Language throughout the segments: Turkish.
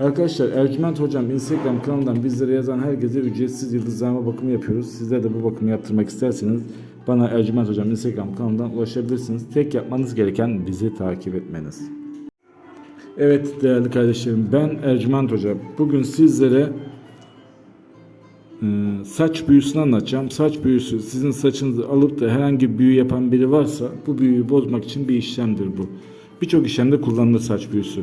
Arkadaşlar Ercüment Hocam Instagram kanalından bizlere yazan herkese ücretsiz yıldızlama bakımı yapıyoruz. Sizler de bu bakımı yaptırmak isterseniz bana Ercüment Hocam Instagram kanalından ulaşabilirsiniz. Tek yapmanız gereken bizi takip etmeniz. Evet değerli kardeşlerim ben Ercüment Hocam. Bugün sizlere e, saç büyüsünü anlatacağım. Saç büyüsü sizin saçınızı alıp da herhangi bir büyü yapan biri varsa bu büyüyü bozmak için bir işlemdir bu. Birçok işlemde kullanılır saç büyüsü.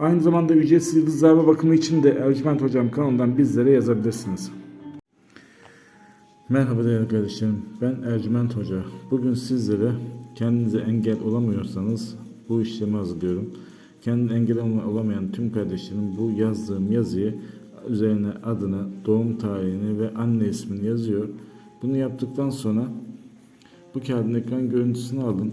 Aynı zamanda ücretsiz yıldızlarla bakımı için de Ercüment Hocam kanalından bizlere yazabilirsiniz. Merhaba değerli kardeşlerim. Ben Ercüment Hoca. Bugün sizlere kendinize engel olamıyorsanız bu işlemi hazırlıyorum. Kendine engel olamayan tüm kardeşlerim bu yazdığım yazıyı üzerine adını, doğum tarihini ve anne ismini yazıyor. Bunu yaptıktan sonra bu kağıdın ekran görüntüsünü alın.